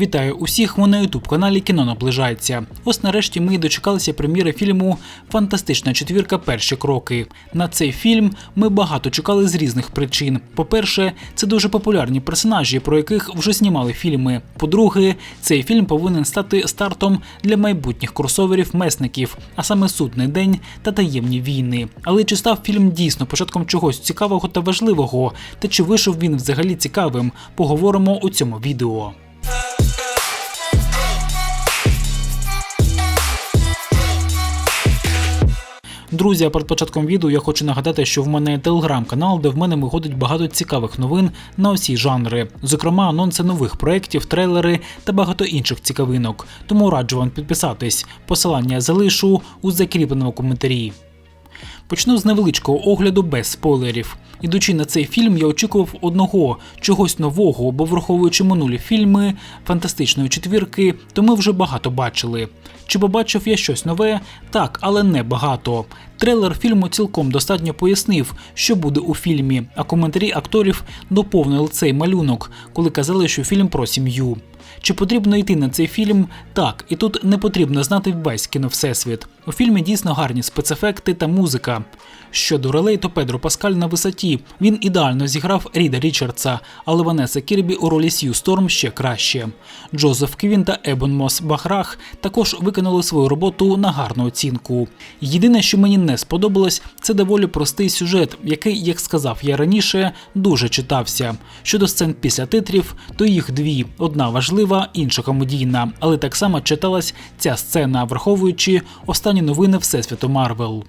Вітаю усіх ви на ютуб каналі Кіно наближається. Ось нарешті ми дочекалися прем'єри фільму Фантастична четвірка. Перші кроки. На цей фільм ми багато чекали з різних причин. По-перше, це дуже популярні персонажі, про яких вже знімали фільми. По-друге, цей фільм повинен стати стартом для майбутніх кросоверів месників, а саме судний день та таємні війни. Але чи став фільм дійсно початком чогось цікавого та важливого? Та чи вийшов він взагалі цікавим? Поговоримо у цьому відео. Друзі, а перед початком відео я хочу нагадати, що в мене є телеграм-канал, де в мене виходить багато цікавих новин на усі жанри, зокрема анонси нових проєктів, трейлери та багато інших цікавинок. Тому раджу вам підписатись. Посилання залишу у закріпленому коментарі. Почну з невеличкого огляду без спойлерів. Ідучи на цей фільм, я очікував одного чогось нового, бо враховуючи минулі фільми фантастичної четвірки, то ми вже багато бачили. Чи побачив я щось нове? Так, але не багато. Трейлер фільму цілком достатньо пояснив, що буде у фільмі, а коментарі акторів доповнили цей малюнок, коли казали, що фільм про сім'ю. Чи потрібно йти на цей фільм? Так, і тут не потрібно знати весь кіно всесвіт. У фільмі дійсно гарні спецефекти та музика. Щодо ролей, то Педро Паскаль на висоті. Він ідеально зіграв Ріда Річардса, але Ванеса Кірбі у ролі Сью Сторм ще краще. Джозеф Квін та Ебон Мос Бахрах також виконали свою роботу на гарну оцінку. Єдине, що мені не сподобалось, це доволі простий сюжет, який, як сказав я раніше, дуже читався. Щодо сцен після титрів, то їх дві: одна важлива, інша комедійна, але так само читалась ця сцена, враховуючи останні новини Всесвіту Марвел.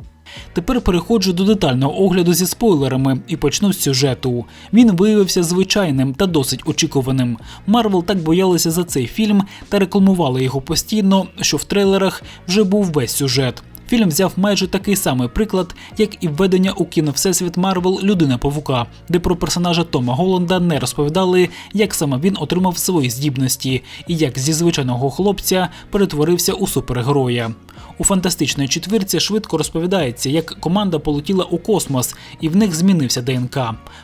Тепер переходжу до детального огляду зі спойлерами і почну з сюжету. Він виявився звичайним та досить очікуваним. Марвел так боялися за цей фільм та рекламували його постійно, що в трейлерах вже був весь сюжет. Фільм взяв майже такий самий приклад, як і введення у кіно Всесвіт Марвел Людина Павука, де про персонажа Тома Голланда не розповідали, як саме він отримав свої здібності і як зі звичайного хлопця перетворився у супергероя. У фантастичної четвірці швидко розповідається, як команда полетіла у космос і в них змінився ДНК,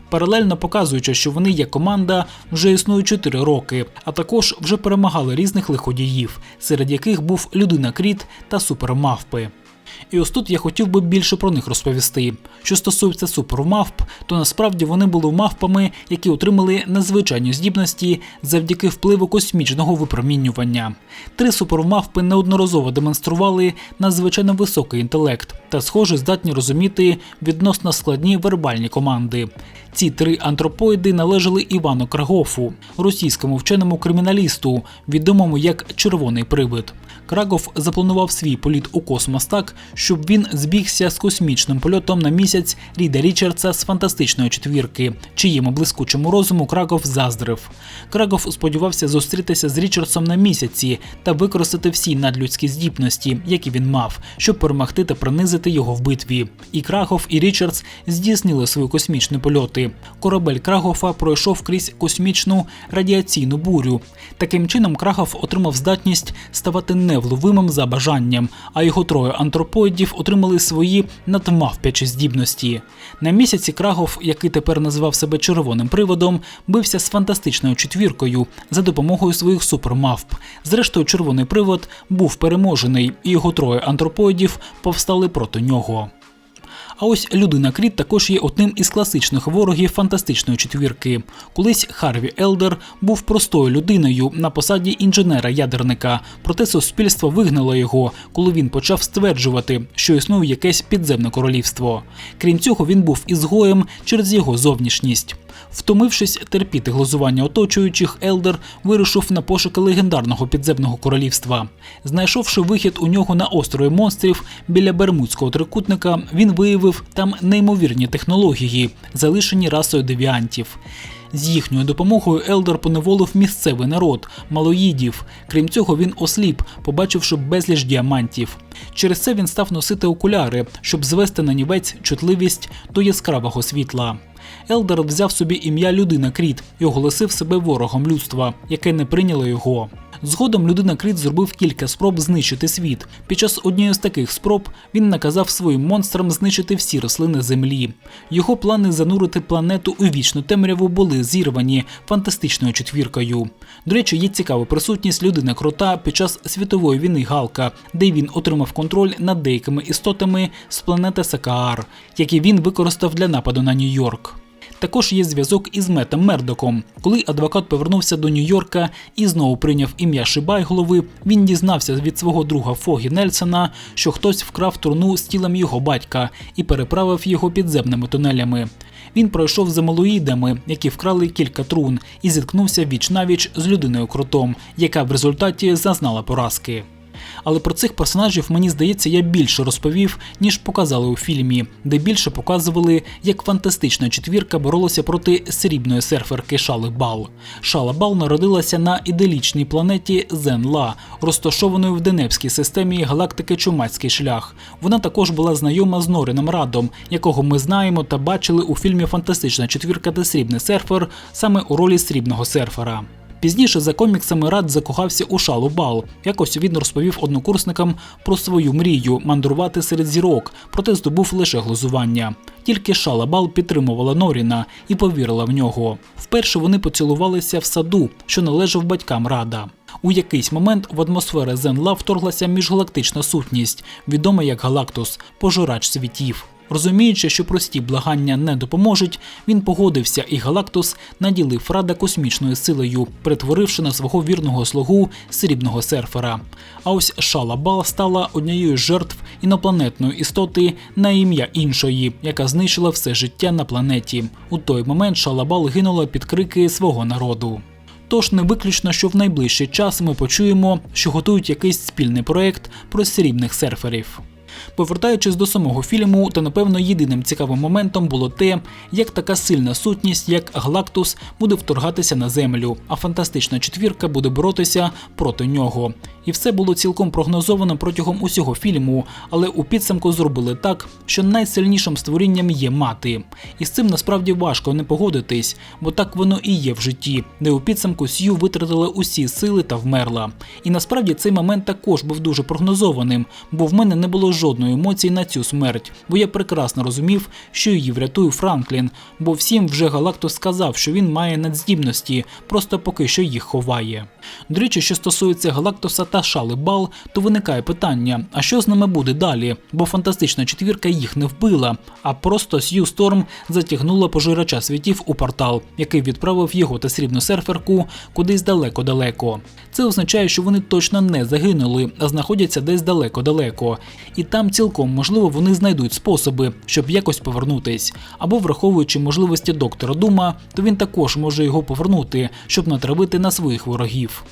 паралельно показуючи, що вони як команда вже існують 4 роки, а також вже перемагали різних лиходіїв, серед яких був людина Кріт та супермавпи. І ось тут я хотів би більше про них розповісти. Що стосується супермавп, то насправді вони були мавпами, які отримали незвичайні здібності завдяки впливу космічного випромінювання. Три супермавпи неодноразово демонстрували надзвичайно високий інтелект та, схоже, здатні розуміти відносно складні вербальні команди. Ці три антропоїди належали Івану Крагофу, російському вченому криміналісту, відомому як Червоний привид. Крагов запланував свій політ у космос так, щоб він збігся з космічним польотом на місяць Ріда Річардса з фантастичної четвірки, чиєму блискучому розуму Крагов заздрив. Крагов сподівався зустрітися з Річардсом на місяці та використати всі надлюдські здібності, які він мав, щоб перемогти та принизити його в битві. І Крагов, і Річардс здійснили свої космічні польоти. Корабель Крагофа пройшов крізь космічну радіаційну бурю. Таким чином, Крагов отримав здатність ставати невловимим за бажанням, а його троє антропоїдів отримали свої надмавпячі здібності. На місяці Крагов, який тепер називав себе червоним приводом, бився з фантастичною четвіркою за допомогою своїх супермавп. Зрештою, червоний привод був переможений, і його троє антропоїдів повстали проти нього. А ось людина Кріт також є одним із класичних ворогів фантастичної четвірки. Колись Харві Елдер був простою людиною на посаді інженера-ядерника, проте суспільство вигнало його, коли він почав стверджувати, що існує якесь підземне королівство. Крім цього, він був ізгоєм через його зовнішність. Втомившись терпіти глузування оточуючих, Елдер вирушив на пошуки легендарного підземного королівства. Знайшовши вихід у нього на острові монстрів біля Бермудського трикутника, він виявив там неймовірні технології, залишені расою девіантів. З їхньою допомогою Елдер поневолив місцевий народ, малоїдів. Крім цього, він осліп, побачивши безліч діамантів. Через це він став носити окуляри, щоб звести на нівець чутливість до яскравого світла. Елдер взяв собі ім'я людина Кріт і оголосив себе ворогом людства, яке не прийняло його. Згодом людина Кріт зробив кілька спроб знищити світ. Під час однієї з таких спроб він наказав своїм монстрам знищити всі рослини землі. Його плани занурити планету у вічну темряву були зірвані фантастичною четвіркою. До речі, є цікава присутність людини крота під час світової війни Галка, де він отримав контроль над деякими істотами з планети Сакаар, які він використав для нападу на Нью-Йорк. Також є зв'язок із Метом Мердоком. Коли адвокат повернувся до Нью-Йорка і знову прийняв ім'я Шибайголови, він дізнався від свого друга Фогі Нельсона, що хтось вкрав труну з тілом його батька і переправив його підземними тунелями. Він пройшов за малоїдами, які вкрали кілька трун, і зіткнувся віч навіч з людиною кротом, яка в результаті зазнала поразки. Але про цих персонажів мені здається, я більше розповів, ніж показали у фільмі, де більше показували, як фантастична четвірка боролася проти срібної серферки Шали Бал. Шала Бал народилася на іделічній планеті Зенла, розташованої в Денепській системі галактики Чумацький шлях. Вона також була знайома з Норіном Радом, якого ми знаємо та бачили у фільмі Фантастична четвірка та срібний серфер саме у ролі срібного серфера. Пізніше за коміксами Рад закохався у Шалу Бал. Якось він розповів однокурсникам про свою мрію мандрувати серед зірок, проте здобув лише глузування. Тільки Шала Бал підтримувала Норіна і повірила в нього. Вперше вони поцілувалися в саду, що належав батькам Рада. У якийсь момент в атмосферу Зенла вторглася міжгалактична сутність, відома як Галактус, пожирач світів. Розуміючи, що прості благання не допоможуть, він погодився, і Галактус наділив Рада космічною силою, перетворивши на свого вірного слугу срібного серфера. А ось Шала Бал стала однією з жертв інопланетної істоти на ім'я іншої, яка знищила все життя на планеті. У той момент Шала Бал гинула під крики свого народу. Тож не виключно, що в найближчий час ми почуємо, що готують якийсь спільний проект про срібних серферів. Повертаючись до самого фільму, то напевно єдиним цікавим моментом було те, як така сильна сутність, як Галактус, буде вторгатися на землю, а фантастична четвірка буде боротися проти нього. І все було цілком прогнозовано протягом усього фільму, але у підсумку зробили так, що найсильнішим створінням є мати. І з цим насправді важко не погодитись, бо так воно і є в житті, де у підсумку Сью витратила усі сили та вмерла. І насправді цей момент також був дуже прогнозованим, бо в мене не було жодної емоції на цю смерть, бо я прекрасно розумів, що її врятує Франклін, бо всім вже Галактус сказав, що він має надздібності, просто поки що їх ховає. До речі, що стосується Галактуса та Шали Бал, то виникає питання: а що з ними буде далі? Бо фантастична четвірка їх не вбила, а просто Сью Сторм затягнула пожирача світів у портал, який відправив його та срібну серферку кудись далеко-далеко. Це означає, що вони точно не загинули, а знаходяться десь далеко-далеко. І там цілком можливо вони знайдуть способи, щоб якось повернутись. Або враховуючи можливості доктора Дума, то він також може його повернути, щоб натравити на своїх ворогів.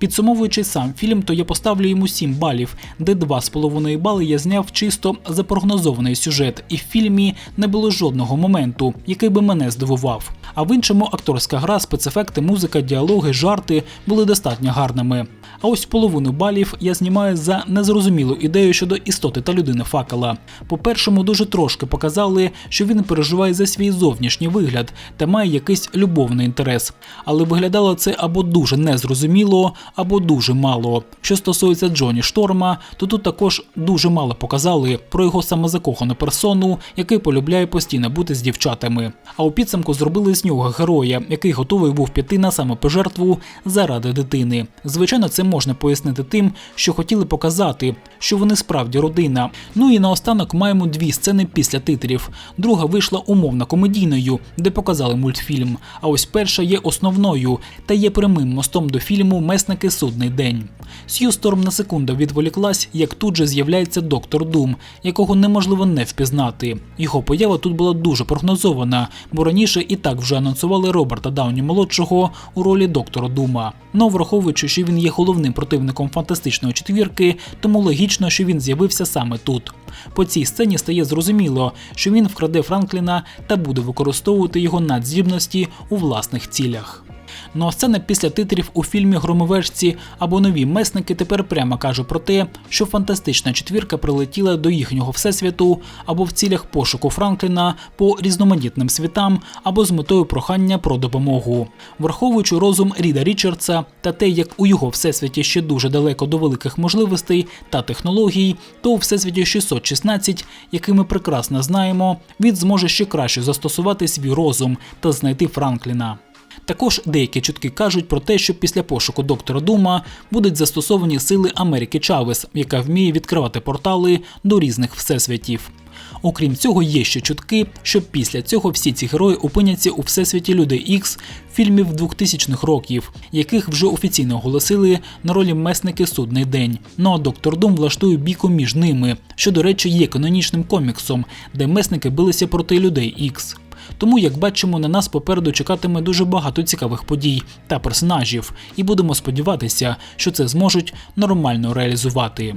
Підсумовуючи сам фільм, то я поставлю йому 7 балів, де 2,5 бали я зняв чисто запрогнозований сюжет, і в фільмі не було жодного моменту, який би мене здивував. А в іншому акторська гра, спецефекти, музика, діалоги, жарти були достатньо гарними. А ось половину балів я знімаю за незрозумілу ідею щодо істоти та людини факела. По-першому, дуже трошки показали, що він переживає за свій зовнішній вигляд та має якийсь любовний інтерес. Але виглядало це або дуже незрозуміло, або дуже мало. Що стосується Джоні Шторма, то тут також дуже мало показали про його самозакохану персону, який полюбляє постійно бути з дівчатами. А у підсумку зробили з нього героя, який готовий був піти на самопожертву заради дитини. Звичайно, це можна пояснити тим, що хотіли показати, що вони справді родина. Ну і наостанок маємо дві сцени після титрів. Друга вийшла умовно комедійною, де показали мультфільм. А ось перша є основною та є прямим мостом до фільму Месники судний день. Сью Сторм на секунду відволіклась, як тут же з'являється доктор Дум, якого неможливо не впізнати. Його поява тут була дуже прогнозована, бо раніше і так вже анонсували Роберта Дауні молодшого у ролі доктора Дума. Но враховуючи, що він є головним противником фантастичної четвірки, тому логічно, що він з'явився саме тут. По цій сцені стає зрозуміло, що він вкраде Франкліна та буде використовувати його надздібності у власних цілях. Ну а сцена після титрів у фільмі Громовежці або нові месники тепер прямо каже про те, що фантастична четвірка прилетіла до їхнього всесвіту або в цілях пошуку Франкліна по різноманітним світам, або з метою прохання про допомогу. Враховуючи розум Ріда Річардса та те, як у його всесвіті ще дуже далеко до великих можливостей та технологій, то у всесвіті 616, який ми прекрасно знаємо, він зможе ще краще застосувати свій розум та знайти Франкліна. Також деякі чутки кажуть про те, що після пошуку доктора Дума будуть застосовані сили Америки Чавес, яка вміє відкривати портали до різних всесвітів. Окрім цього, є ще чутки, що після цього всі ці герої опиняться у всесвіті Людей Ікс фільмів 2000-х років, яких вже офіційно оголосили на ролі месники Судний день. Ну а доктор Дум влаштує бійку між ними, що, до речі, є канонічним коміксом, де месники билися проти людей Ікс. Тому, як бачимо, на нас попереду чекатиме дуже багато цікавих подій та персонажів, і будемо сподіватися, що це зможуть нормально реалізувати.